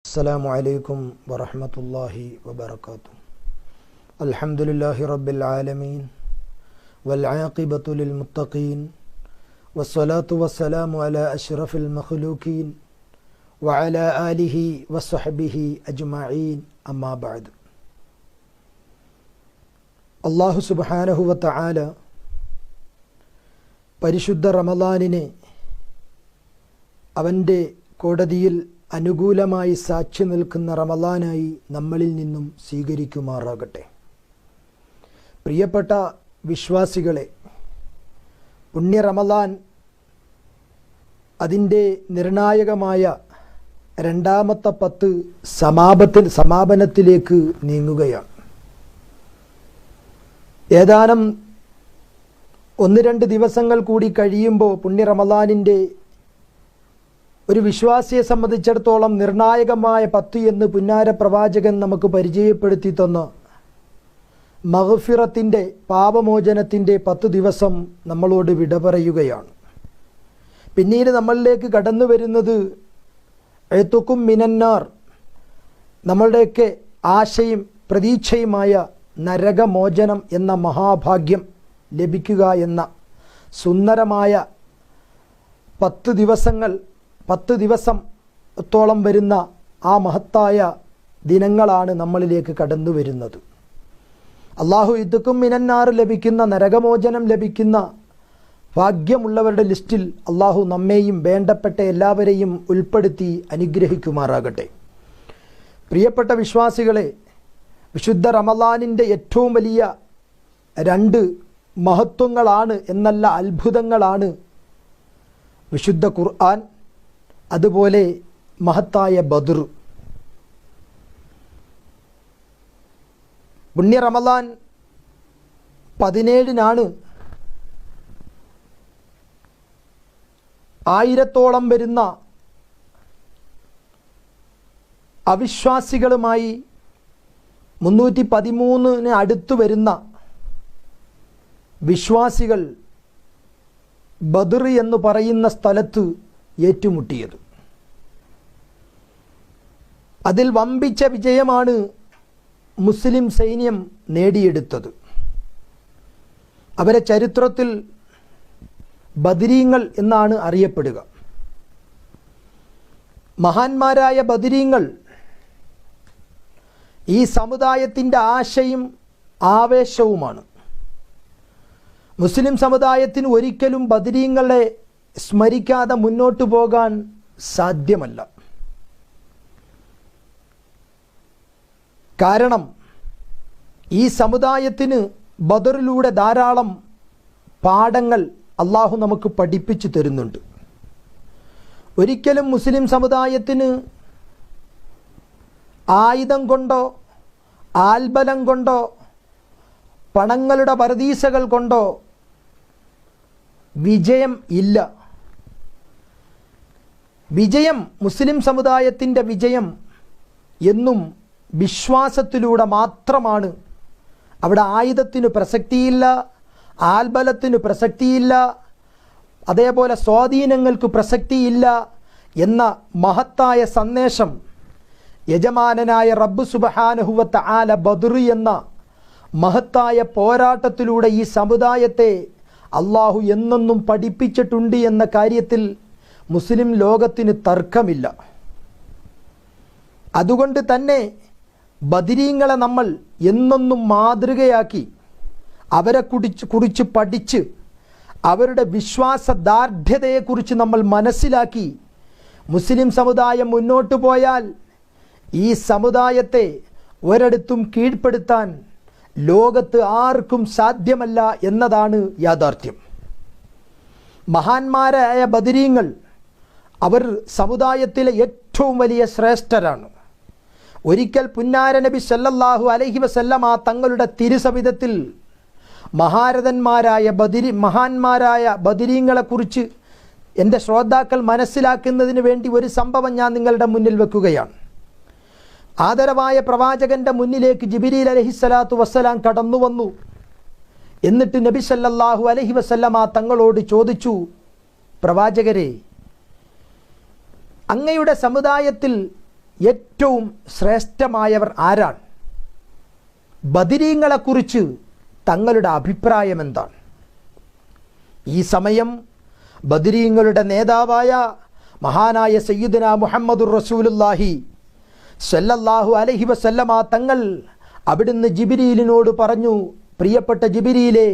السلام عليكم ورحمة الله وبركاته الحمد لله رب العالمين والعاقبة للمتقين والصلاة والسلام على أشرف المخلوقين وعلى آله وصحبه أجمعين أما بعد അള്ളാഹു സുബാനഹുവ തആല പരിശുദ്ധ റമദാനിനെ അവൻ്റെ കോടതിയിൽ അനുകൂലമായി സാക്ഷി നിൽക്കുന്ന റമദാനായി നമ്മളിൽ നിന്നും സ്വീകരിക്കുമാറാകട്ടെ. പ്രിയപ്പെട്ട വിശ്വാസികളെ പുണ്യ റമദാൻ അതിന്റെ നിർണായകമായ രണ്ടാമത്തെ പത്ത് സമാപത്തിൽ സമാപനത്തിലേക്ക് നീങ്ങുകയാണ്. ഏതാനും ഒന്ന് രണ്ട് ദിവസങ്ങൾ കൂടി കഴിയുമ്പോൾ പുണ്യ റമദാനിന്റെ ഒരു വിശ്വാസിയെ സംബന്ധിച്ചിടത്തോളം നിർണായകമായ പത്ത് എന്ന് പുന്നാര പ്രവാചകൻ നമുക്ക് പരിചയപ്പെടുത്തി തന്ന. മഹഫിറത്തിന്റെ പാപമോചനത്തിന്റെ പത്ത് ദിവസം നമ്മളോട് വിട പറയുകയാണ്. പിന്നീട് നമ്മളിലേക്ക് കടന്നു വരുന്നത് എഴുത്തുക്കും മിനന്നാർ. നമ്മളുടെയൊക്കെ ആശയും പ്രതീക്ഷയുമായ നരകമോചനം എന്ന മഹാഭാഗ്യം ലഭിക്കുക എന്ന സുന്ദരമായ പത്ത് ദിവസങ്ങൾ പത്ത് ദിവസത്തോളം വരുന്ന ആ മഹത്തായ ദിനങ്ങളാണ് നമ്മളിലേക്ക് കടന്നു വരുന്നത്. അള്ളാഹു ഇതുക്കും മിനന്നാറ് ലഭിക്കുന്ന നരകമോചനം ലഭിക്കുന്ന ഭാഗ്യമുള്ളവരുടെ ലിസ്റ്റിൽ അള്ളാഹു നമ്മെയും വേണ്ടപ്പെട്ട എല്ലാവരെയും ഉൾപ്പെടുത്തി അനുഗ്രഹിക്കുമാറാകട്ടെ. പ്രിയപ്പെട്ട വിശ്വാസികളെ വിശുദ്ധ റമലാനിന്റെ ഏറ്റവും വലിയ രണ്ട് മഹത്വങ്ങളാണ് എന്നല്ല അത്ഭുതങ്ങളാണ് വിശുദ്ധ ഖുർആൻ അതുപോലെ മഹത്തായ ബദർ. പുണ്യ റമദാൻ പതിനേഴിനാണ് ആയിരത്തോളം വരുന്ന അവിശ്വാസികളുമായി മുന്നൂറ്റി പതിമൂന്നിന് അടുത്തു വരുന്ന വിശ്വാസികൾ ബദർ എന്ന് പറയുന്ന സ്ഥലത്ത് ഏറ്റുമുട്ടിയത്. അതിൽ വമ്പിച്ച വിജയമാണ് മുസ്ലിം സൈന്യം നേടിയെടുത്തത്. അവരെ ചരിത്രത്തിൽ ബദിരീങ്ങൾ എന്നാണ് അറിയപ്പെടുക. മഹാന്മാരായ ബദിരീങ്ങൾ ഈ സമുദായത്തിന്റെ ആശയും ആവേശവുമാണ്. മുസ്ലിം സമുദായത്തിന് ഒരിക്കലും ബദരീങ്ങളെ സ്മരിക്കാതെ മുന്നോട്ട് പോകാൻ സാധ്യമല്ല. കാരണം ഈ സമുദായത്തിന് ബദറിലൂടെ ധാരാളം പാഠങ്ങൾ അള്ളാഹു നമുക്ക് പഠിപ്പിച്ചു തരുന്നുണ്ട്. ഒരിക്കലും മുസ്ലിം സമുദായത്തിന് ആയുധം കൊണ്ടോ ആൽബലം കൊണ്ടോ പണങ്ങളുടെ പരദീസകൾ കൊണ്ടോ വിജയം ഇല്ല. വിജയം മുസ്ലിം സമുദായത്തിന്റെ വിജയം എന്നും വിശ്വാസത്തിലൂടെ മാത്രമാണ്. അവിടെ ആയുധത്തിന് പ്രസക്തിയില്ല ആൽബലത്തിന് പ്രസക്തിയില്ല അതേപോലെ സ്വാധീനങ്ങൾക്ക് പ്രസക്തിയില്ല എന്ന മഹത്തായ സന്ദേശം യജമാനനായ റബ്ബ് സുബഹാനഹുവത്ത ആല ബദർ എന്ന മഹത്തായ പോരാട്ടത്തിലൂടെ ഈ സമുദായത്തെ അള്ളാഹു എന്നെന്നും പഠിപ്പിച്ചിട്ടുണ്ട് എന്ന കാര്യത്തിൽ മുസ്ലിം ലോകത്തിന് തർക്കമില്ല. അതുകൊണ്ട് തന്നെ ബദിരീങ്ങളെ നമ്മൾ എന്നെന്നും മാതൃകയാക്കി അവരെ കുടിച്ച് കുറിച്ച് പഠിച്ച് അവരുടെ വിശ്വാസ ദാർഢ്യതയെക്കുറിച്ച് നമ്മൾ മനസ്സിലാക്കി മുസ്ലിം സമുദായം മുന്നോട്ട് പോയാൽ ഈ സമുദായത്തെ ഒരിടത്തും കീഴ്പ്പെടുത്താൻ ലോകത്ത് ആർക്കും സാധ്യമല്ല എന്നതാണ് യാഥാർത്ഥ്യം. മഹാന്മാരായ ബദരീങ്ങൾ അവർ സമുദായത്തിലെ ഏറ്റവും വലിയ ശ്രേഷ്ഠരാണ്. ഒരിക്കൽ പുന്നാര നബി സല്ലല്ലാഹു അലൈഹി വസല്ലമ തങ്ങളുടെ തിരുസവിധത്തിൽ മഹാരഥന്മാരായ ബദിരി മഹാന്മാരായ ബദിരീങ്ങളെക്കുറിച്ച് എന്റെ ശ്രോതാക്കൾ മനസ്സിലാക്കുന്നതിന് വേണ്ടി ഒരു സംഭവം ഞാൻ നിങ്ങളുടെ മുന്നിൽ വെക്കുകയാണ്. ആദരവായ പ്രവാചകന്റെ മുന്നിലേക്ക് ജിബിരിൽ അലഹിസ്സലാത്തു വസ്സലാം കടന്നു വന്നു എന്നിട്ട് നബി സല്ലല്ലാഹു അലഹി വസല്ലമ തങ്ങളോട് ചോദിച്ചു പ്രവാചകരെ അങ്ങയുടെ സമുദായത്തിൽ ഏറ്റവും ശ്രേഷ്ഠമായവർ ആരാണ്? ബദിരീങ്ങളെക്കുറിച്ച് തങ്ങളുടെ അഭിപ്രായം എന്താണ്? ഈ സമയം ബദിരീങ്ങളുടെ നേതാവായ മഹാനായ സയ്യിദന മുഹമ്മദുർ റസൂലുല്ലാഹി സല്ലല്ലാഹു അലഹി വസല്ലമ തങ്ങൾ അവിടുന്ന് ജിബിരിയിലിനോട് പറഞ്ഞു പ്രിയപ്പെട്ട ജിബിരിയിലെ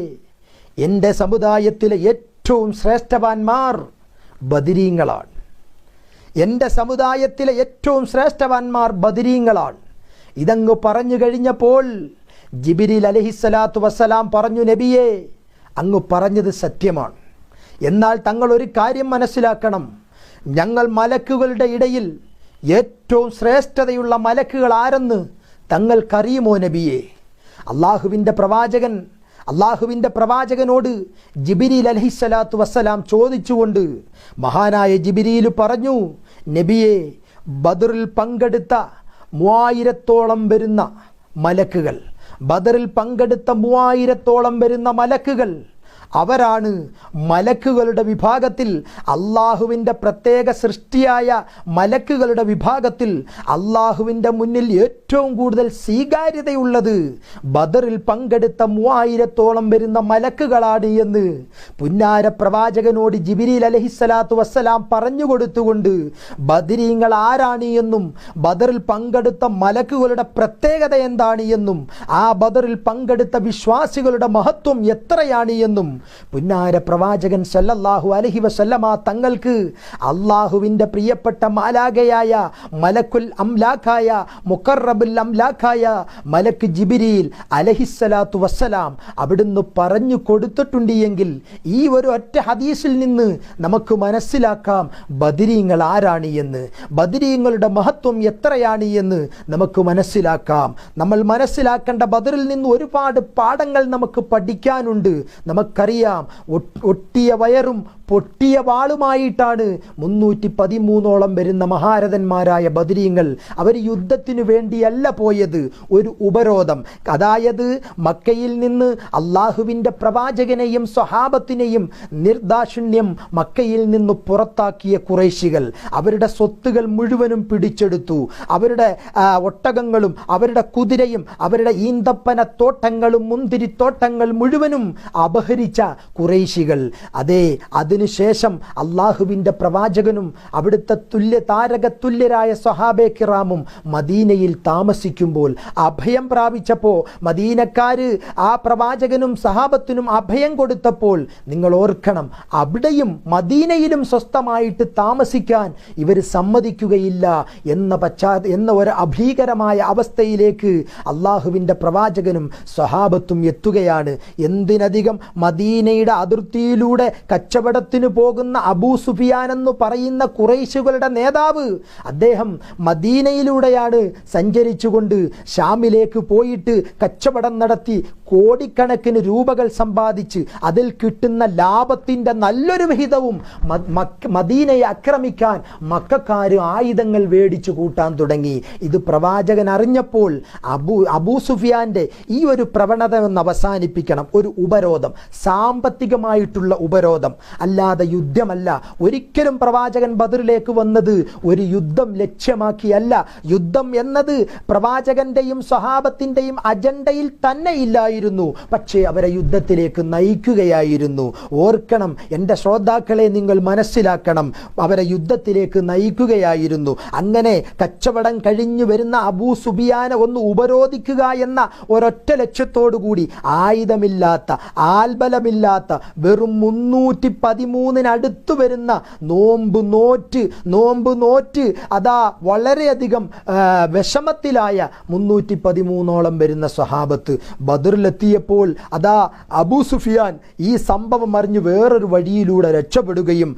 എന്റെ സമുദായത്തിലെ ഏറ്റവും ശ്രേഷ്ഠവാന്മാർ ബദിരീങ്ങളാണ്. എന്റെ സമുദായത്തിലെ ഏറ്റവും ശ്രേഷ്ഠവാന്മാർ ബദിരീങ്ങളാണ്. ഇതങ്ങ് പറഞ്ഞു കഴിഞ്ഞപ്പോൾ ജിബിരിൽ അലഹിസ്സലാത്തു വസ്സലാം പറഞ്ഞു നബിയെ അങ്ങ് പറഞ്ഞത് സത്യമാണ്. എന്നാൽ തങ്ങൾ ഒരു കാര്യം മനസ്സിലാക്കണം. ഞങ്ങൾ മലക്കുകളുടെ ഇടയിൽ ഏറ്റവും ശ്രേഷ്ഠതയുള്ള മലക്കുകൾ ആരെന്ന് തങ്ങൾക്കറിയുമോ നബിയെ? അള്ളാഹുവിന്റെ പ്രവാചകൻ അള്ളാഹുവിന്റെ പ്രവാചകനോട് ജിബിരിൽ അലഹിസ്സലാത്തു വസ്സലാം ചോദിച്ചുകൊണ്ട് മഹാനായ ജിബിരിയിൽ പറഞ്ഞു നബിയെ ബദറിൽ പങ്കെടുത്ത മൂവായിരത്തോളം വരുന്ന മലക്കുകൾ ബദറിൽ പങ്കെടുത്ത മൂവായിരത്തോളം വരുന്ന മലക്കുകൾ അവരാണ് മലക്കുകളുടെ വിഭാഗത്തിൽ അള്ളാഹുവിന്റെ പ്രത്യേക സൃഷ്ടിയായ മലക്കുകളുടെ വിഭാഗത്തിൽ അള്ളാഹുവിന്റെ മുന്നിൽ ഏറ്റവും കൂടുതൽ സ്വീകാര്യതയുള്ളത് ബദറിൽ പങ്കെടുത്ത മൂവായിരത്തോളം വരുന്ന മലക്കുകളാണ് എന്ന് പുന്നാര പ്രവാചകനോട് ജിബിരിൽ അലഹിസ്സലാത്തു വസ്സലാം പറഞ്ഞു കൊടുത്തുകൊണ്ട് ബദരീങ്ങൾ ആരാണ് എന്നും ബദറിൽ പങ്കെടുത്ത മലക്കുകളുടെ പ്രത്യേകത എന്താണ് എന്നും ആ ബദറിൽ പങ്കെടുത്ത വിശ്വാസികളുടെ മഹത്വം എത്രയാണ് എന്നും പുന്നാര പ്രവാചകൻ സല്ലല്ലാഹു അലഹി വസല്ലമ തങ്ങൾക്ക് അള്ളാഹുവിന്റെ പ്രിയപ്പെട്ട മാലാകയായ മലക്കുൽ അംലാഖായ മുക്കറബുൽ അംലാഖായ മലക്ക് ജിബിരിയിൽ അലഹിസ്സലാത്തു വസ്സലാം അവിടുന്ന് പറഞ്ഞു കൊടുത്തിട്ടുണ്ട് എങ്കിൽ ഈ ഒരു ഒറ്റ ഹദീസിൽ നിന്ന് നമുക്ക് മനസ്സിലാക്കാം ബദിരീങ്ങൾ ആരാണ് എന്ന്. ബദിരീങ്ങളുടെ മഹത്വം എത്രയാണ് എന്ന് നമുക്ക് മനസ്സിലാക്കാം. നമ്മൾ മനസ്സിലാക്കേണ്ട ബദറിൽ നിന്ന് ഒരുപാട് പാഠങ്ങൾ നമുക്ക് പഠിക്കാനുണ്ട്. നമുക്കറിയാം அறியாம். ஒட்டிய வயரும் പൊട്ടിയ വാളുമായിട്ടാണ് മുന്നൂറ്റി പതിമൂന്നോളം വരുന്ന മഹാരഥന്മാരായ ബദരീങ്ങൾ അവർ യുദ്ധത്തിനു വേണ്ടിയല്ല പോയത്. ഒരു ഉപരോധം. അതായത് മക്കയിൽ നിന്ന് അള്ളാഹുവിന്റെ പ്രവാചകനെയും സ്വഹാബത്തിനെയും നിർദാക്ഷിണ്യം മക്കയിൽ നിന്ന് പുറത്താക്കിയ കുറേശികൾ അവരുടെ സ്വത്തുകൾ മുഴുവനും പിടിച്ചെടുത്തു. അവരുടെ ഒട്ടകങ്ങളും അവരുടെ കുതിരയും അവരുടെ ഈന്തപ്പന തോട്ടങ്ങളും മുന്തിരിത്തോട്ടങ്ങൾ മുഴുവനും അപഹരിച്ച കുറേശികൾ. അതെ അതിനുശേഷം അള്ളാഹുവിന്റെ പ്രവാചകനും അവിടുത്തെ തുല്യ താരക തുല്യരായ സ്വഹാബെ കിറാമും മദീനയിൽ താമസിക്കുമ്പോൾ അഭയം പ്രാപിച്ചപ്പോൾ മദീനക്കാര് ആ പ്രവാചകനും സഹാബത്തിനും അഭയം കൊടുത്തപ്പോൾ നിങ്ങൾ ഓർക്കണം അവിടെയും മദീനയിലും സ്വസ്ഥമായിട്ട് താമസിക്കാൻ ഇവർ സമ്മതിക്കുകയില്ല എന്ന പശ്ചാ എന്ന ഒരു അഭീകരമായ അവസ്ഥയിലേക്ക് അള്ളാഹുവിന്റെ പ്രവാചകനും സ്വഹാബത്തും എത്തുകയാണ്. എന്തിനധികം മദീനയുടെ അതിർത്തിയിലൂടെ കച്ചവടത്തിന് പോകുന്ന അബൂ സുഫിയാൻ എന്ന് പറയുന്ന കുറേശുകളുടെ നേതാവ് അദ്ദേഹം മദീനയിലൂടെയാണ് സഞ്ചരിച്ചുകൊണ്ട് ഷാമിലേക്ക് പോയിട്ട് കച്ചവടം നടത്തി കോടിക്കണക്കിന് രൂപകൾ സമ്പാദിച്ച് അതിൽ കിട്ടുന്ന ലാഭത്തിന്റെ നല്ലൊരു വിഹിതവും മദീനയെ ആക്രമിക്കാൻ മക്കാർ ആയുധങ്ങൾ മേടിച്ചു കൂട്ടാൻ തുടങ്ങി. ഇത് പ്രവാചകൻ അറിഞ്ഞപ്പോൾ അബൂ അബൂ സുഫിയാന്റെ ഈ ഒരു പ്രവണത ഒന്ന് അവസാനിപ്പിക്കണം. ഒരു ഉപരോധം സാമ്പത്തികമായിട്ടുള്ള ഉപരോധം. അല്ലാതെ യുദ്ധമല്ല. ഒരിക്കലും പ്രവാചകൻ ബദറിലേക്ക് വന്നത് ഒരു യുദ്ധം ലക്ഷ്യമാക്കിയല്ല. യുദ്ധം എന്നത് പ്രവാചകന്റെയും സ്വഹാബത്തിന്റെയും അജണ്ടയിൽ തന്നെ ഇല്ലായിരുന്നു. പക്ഷേ അവരെ യുദ്ധത്തിലേക്ക് നയിക്കുകയായിരുന്നു. ഓർക്കണം എന്റെ ശ്രോതാക്കളെ നിങ്ങൾ മനസ്സിലാക്കണം. അവരെ യുദ്ധത്തിലേക്ക് നയിക്കുകയായിരുന്നു. അങ്ങനെ കച്ചവടം കഴിഞ്ഞു വരുന്ന അബൂ സുബിയാനെ ഒന്ന് ഉപരോധിക്കുക എന്ന ഒരൊറ്റ ലക്ഷ്യത്തോടുകൂടി ആയുധമില്ലാത്ത ആൽബലമില്ലാത്ത വെറും മുന്നൂറ്റി പതിമൂന്നിനടുത്ത് വരുന്ന നോമ്പ് നോറ്റ് നോമ്പ് നോറ്റ് അതാ വളരെയധികം വിഷമത്തിലായ മുന്നൂറ്റി പതിമൂന്നോളം വരുന്ന സ്വഹാബത്ത്. ബദറിലെത്തിയപ്പോൾ അതാ അബൂ സുഫിയാൻ ഈ സംഭവം അറിഞ്ഞ് വേറൊരു വഴിയിലൂടെ രക്ഷപ്പെടുകയും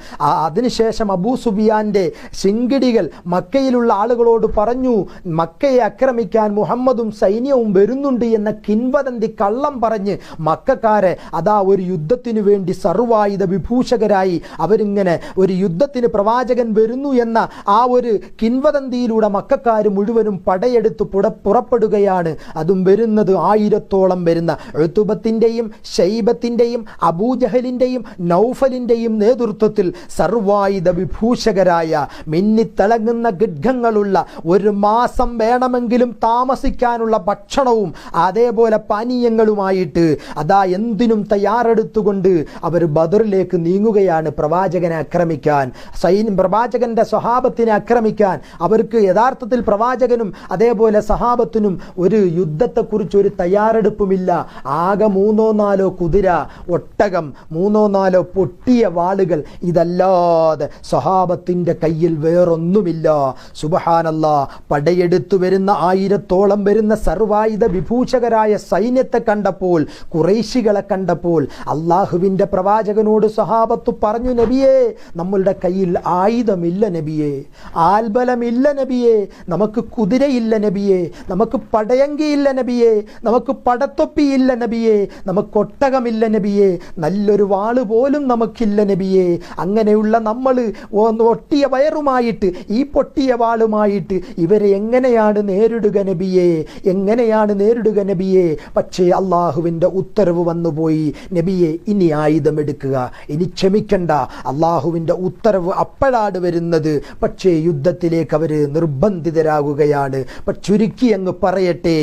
അതിനുശേഷം അബൂ സുഫിയാന്റെ ശിങ്കിടികൾ മക്കയിലുള്ള ആളുകളോട് പറഞ്ഞു മക്കയെ ആക്രമിക്കാൻ മുഹമ്മദും സൈന്യവും വരുന്നുണ്ട് എന്ന കിൻവദന്തി കള്ളം പറഞ്ഞ് മക്കാരെ അതാ ഒരു യുദ്ധത്തിനു വേണ്ടി സർവായുധ വിഭൂഷ വിഭൂഷകരായി അവരിങ്ങനെ ഒരു യുദ്ധത്തിന് പ്രവാചകൻ വരുന്നു എന്ന ആ ഒരു കിൻവദന്തിയിലൂടെ മക്കാർ മുഴുവനും പടയെടുത്ത് പുട പുറപ്പെടുകയാണ്. അതും വരുന്നത് ആയിരത്തോളം വരുന്ന എഴുത്തുബത്തിന്റെയും ഷൈബത്തിന്റെയും അബൂജഹലിന്റെയും നൗഫലിന്റെയും നേതൃത്വത്തിൽ സർവായുധ വിഭൂഷകരായ മിന്നിത്തിളങ്ങുന്ന ഗഡ്ഗങ്ങളുള്ള ഒരു മാസം വേണമെങ്കിലും താമസിക്കാനുള്ള ഭക്ഷണവും അതേപോലെ പാനീയങ്ങളുമായിട്ട് അതാ എന്തിനും തയ്യാറെടുത്തുകൊണ്ട് അവർ ബദറിലേക്ക് നീങ്ങുകയാണ് പ്രവാചകനെ ആക്രമിക്കാൻ. സൈന്യം പ്രവാചകന്റെ സ്വഹാബത്തിനെ ആക്രമിക്കാൻ. അവർക്ക് യഥാർത്ഥത്തിൽ പ്രവാചകനും അതേപോലെ സഹാബത്തിനും ഒരു യുദ്ധത്തെക്കുറിച്ച് ഒരു തയ്യാറെടുപ്പുമില്ല. ആകെ മൂന്നോ നാലോ കുതിര ഒട്ടകം മൂന്നോ നാലോ പൊട്ടിയ വാളുകൾ. ഇതല്ലാതെ സ്വഹാബത്തിന്റെ കയ്യിൽ വേറൊന്നുമില്ല. സുബഹാനല്ല പടയെടുത്തു വരുന്ന ആയിരത്തോളം വരുന്ന സർവായുധ വിഭൂഷകരായ സൈന്യത്തെ കണ്ടപ്പോൾ കുറേശികളെ കണ്ടപ്പോൾ അള്ളാഹുവിന്റെ പ്രവാചകനോട് സ്വഹാബത്ത് പറഞ്ഞു നബിയേ നമ്മളുടെ കയ്യിൽ ആയുധമില്ല നബിയേ. ആൽബലമില്ല നബിയേ. നമുക്ക് കുതിരയില്ല നബിയേ. നമുക്ക് പടയങ്കിയില്ല നബിയേ. നമുക്ക് പടത്തൊപ്പിയില്ല നബിയേ. നമുക്ക് ഒട്ടകമില്ല നബിയേ. നല്ലൊരു വാൾ പോലും നമുക്കില്ല നബിയേ. അങ്ങനെയുള്ള നമ്മൾ ഒട്ടിയ വയറുമായിട്ട് ഈ പൊട്ടിയ വാളുമായിട്ട് ഇവരെ എങ്ങനെയാണ് നേരിടുക നബിയേ? എങ്ങനെയാണ് നേരിടുക നബിയേ? പക്ഷേ അള്ളാഹുവിന്റെ ഉത്തരവ് വന്നുപോയി. നബിയെ ഇനി ആയുധമെടുക്കുക. ഇനി ക്ഷമിക്കണ്ട. അള്ളാഹുവിന്റെ ഉത്തരവ് അപ്പോഴാണ് വരുന്നത്. പക്ഷേ യുദ്ധത്തിലേക്ക് അവർ നിർബന്ധിതരാകുകയാണ്. ചുരുക്കി അങ്ങ് പറയട്ടെ.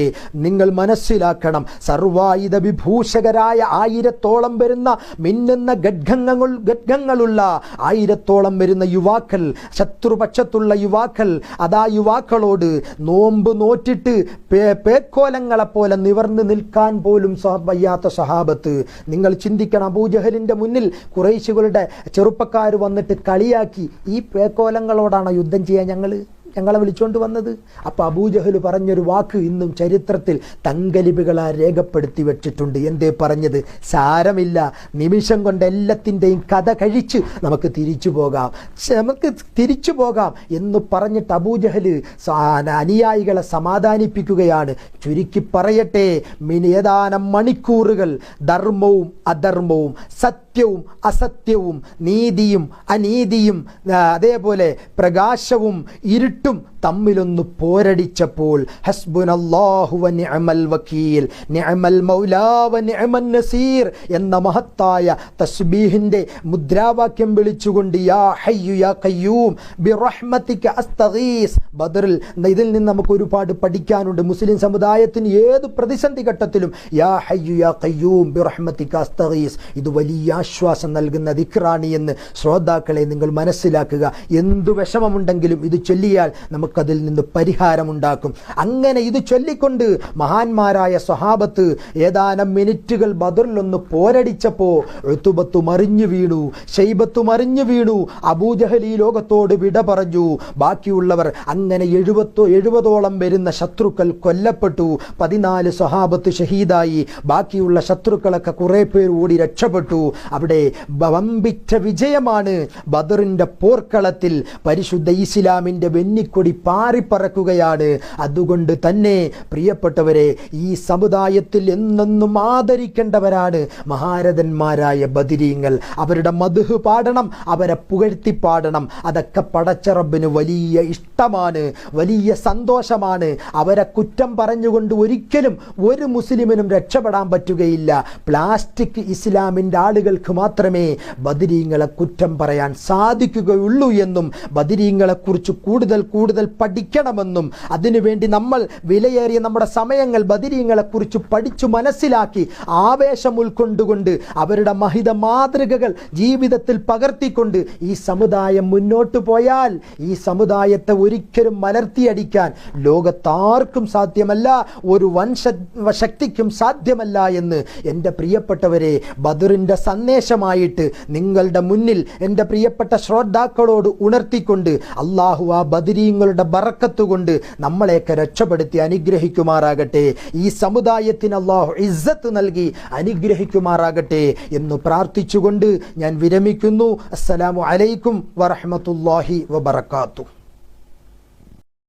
നിങ്ങൾ മനസ്സിലാക്കണം. സർവായുധ വിഭൂഷകരായ ആയിരത്തോളം വരുന്ന മിന്നുന്ന ഘഡ്ഗങ്ങൾ ഗഡ്ഗങ്ങളുള്ള ആയിരത്തോളം വരുന്ന യുവാക്കൾ ശത്രുപക്ഷത്തുള്ള യുവാക്കൾ അതാ യുവാക്കളോട് നോമ്പ് നോറ്റിട്ട് പേക്കോലങ്ങളെ പോലെ നിവർന്ന് നിൽക്കാൻ പോലും വയ്യാത്ത സഹാബത്ത്. നിങ്ങൾ ചിന്തിക്കണം അബൂജഹലിന്റെ മുന്നിൽ കുറേശികളുടെ ചെറുപ്പക്കാർ വന്നിട്ട് കളിയാക്കി ഈ പേക്കോലങ്ങളോടാണ് യുദ്ധം ചെയ്യാൻ ഞങ്ങൾ ഞങ്ങളെ വിളിച്ചുകൊണ്ട് വന്നത്. അപ്പോൾ അബൂജഹൽ പറഞ്ഞൊരു വാക്ക് ഇന്നും ചരിത്രത്തിൽ തങ്കലിപികളാ രേഖപ്പെടുത്തി വെച്ചിട്ടുണ്ട്. എന്തേ പറഞ്ഞത്? സാരമില്ല. നിമിഷം കൊണ്ട് എല്ലാത്തിന്റെയും കഥ കഴിച്ച് നമുക്ക് തിരിച്ചു പോകാം. നമുക്ക് തിരിച്ചു പോകാം എന്ന് പറഞ്ഞിട്ട് അബൂജഹൽ അനുയായികളെ സമാധാനിപ്പിക്കുകയാണ്. ചുരുക്കി പറയട്ടെ ഏതാനും മണിക്കൂറുകൾ ധർമ്മവും അധർമ്മവും സത്യവും അസത്യവും നീതിയും അനീതിയും അതേപോലെ പ്രകാശവും ഇരുട്ടും തമ്മിലൊന്ന് പോരടിച്ചപ്പോൾ എന്ന മഹത്തായ തസ്ബീഹിന്റെ മുദ്രാവാക്യം വിളിച്ചുകൊണ്ട് യാ ഹയ്യു യാ അസ്തഗീസ് ബദറിൽ ഇതിൽ നിന്ന് നമുക്ക് ഒരുപാട് പഠിക്കാനുണ്ട്. മുസ്ലിം സമുദായത്തിന് ഏത് പ്രതിസന്ധി ഘട്ടത്തിലും യാ ഹയ്യു യാ അസ്തഗീസ് ഇത് വലിയ ആശ്വാസം നൽകുന്ന ദിക്റാണി എന്ന് ശ്രോതാക്കളെ നിങ്ങൾ മനസ്സിലാക്കുക. എന്തു വിഷമമുണ്ടെങ്കിലും ഇത് ചൊല്ലിയാൽ നമുക്കതിൽ നിന്ന് പരിഹാരമുണ്ടാക്കും. അങ്ങനെ ഇത് ചൊല്ലിക്കൊണ്ട് മഹാന്മാരായ സ്വഹാബത്ത് ഏതാനും മിനിറ്റുകൾ ബദറിലൊന്ന് പോരടിച്ചപ്പോൾ എഴുത്തുബത്തു മറിഞ്ഞു വീണു. ഷെയ്ബത്തു മറിഞ്ഞു വീണു. അബൂജഹലി ലോകത്തോട് വിട പറഞ്ഞു. ബാക്കിയുള്ളവർ അങ്ങനെ എഴുപത്തോ എഴുപതോളം വരുന്ന ശത്രുക്കൾ കൊല്ലപ്പെട്ടു. പതിനാല് സ്വഹാബത്ത് ഷഹീദായി. ബാക്കിയുള്ള ശത്രുക്കളൊക്കെ കുറേ പേർ ഓടി രക്ഷപ്പെട്ടു. അവിടെ വമ്പിച്ച വിജയമാണ് ബദറിന്റെ പോർക്കളത്തിൽ പരിശുദ്ധ ഇസ്ലാമിന്റെ വെന്നിക്കൊടി പാറിപ്പറക്കുകയാണ്. അതുകൊണ്ട് തന്നെ പ്രിയപ്പെട്ടവരെ ഈ സമുദായത്തിൽ എന്നെന്നും ആദരിക്കേണ്ടവരാണ് മഹാരഥന്മാരായ ബദിരീങ്ങൾ. അവരുടെ മധുഹ് പാടണം അവരെ പുകഴ്ത്തി പാടണം. അതൊക്കെ പടച്ചറബിന് വലിയ ഇഷ്ടമാണ് വലിയ സന്തോഷമാണ്. അവരെ കുറ്റം പറഞ്ഞുകൊണ്ട് ഒരിക്കലും ഒരു മുസ്ലിമിനും രക്ഷപ്പെടാൻ പറ്റുകയില്ല. പ്ലാസ്റ്റിക് ഇസ്ലാമിന്റെ ആളുകൾക്ക് മാത്രമേ ബദിരീങ്ങളെ കുറ്റം പറയാൻ സാധിക്കുകയുള്ളൂ എന്നും ബദിരീങ്ങളെക്കുറിച്ച് കൂടുതൽ കൂടുതൽ പഠിക്കണമെന്നും അതിനുവേണ്ടി നമ്മൾ വിലയേറിയ നമ്മുടെ സമയങ്ങൾ ബദിരീങ്ങളെക്കുറിച്ച് പഠിച്ചു മനസ്സിലാക്കി ആവേശം ഉൾക്കൊണ്ടുകൊണ്ട് അവരുടെ മഹിത മാതൃകകൾ ജീവിതത്തിൽ പകർത്തിക്കൊണ്ട് ഈ സമുദായം മുന്നോട്ട് പോയാൽ ഈ സമുദായത്തെ ഒരിക്കലും മലർത്തിയടിക്കാൻ ലോകത്താർക്കും സാധ്യമല്ല ഒരു വൻ ശക്തിക്കും സാധ്യമല്ല എന്ന് എന്റെ പ്രിയപ്പെട്ടവരെ ബദറിന്റെ സന്ദേശമായിട്ട് നിങ്ങളുടെ മുന്നിൽ എന്റെ പ്രിയപ്പെട്ട ശ്രോതാക്കളോട് ഉണർത്തിക്കൊണ്ട് അള്ളാഹു ആ ബദരീങ്ങളുടെ ബറക്കത്തുകൊണ്ട് നമ്മളെയൊക്കെ രക്ഷപ്പെടുത്തി അനുഗ്രഹിക്കുമാറാകട്ടെ. ഈ സമുദായത്തിന് അള്ളാഹു ഇസ്സത്ത് നൽകി അനുഗ്രഹിക്കുമാറാകട്ടെ എന്ന് പ്രാർത്ഥിച്ചുകൊണ്ട് ഞാൻ വിരമിക്കുന്നു. അസ്സലാമു അലൈക്കും വറഹമത്തല്ലാഹി വബറകാതുഹു.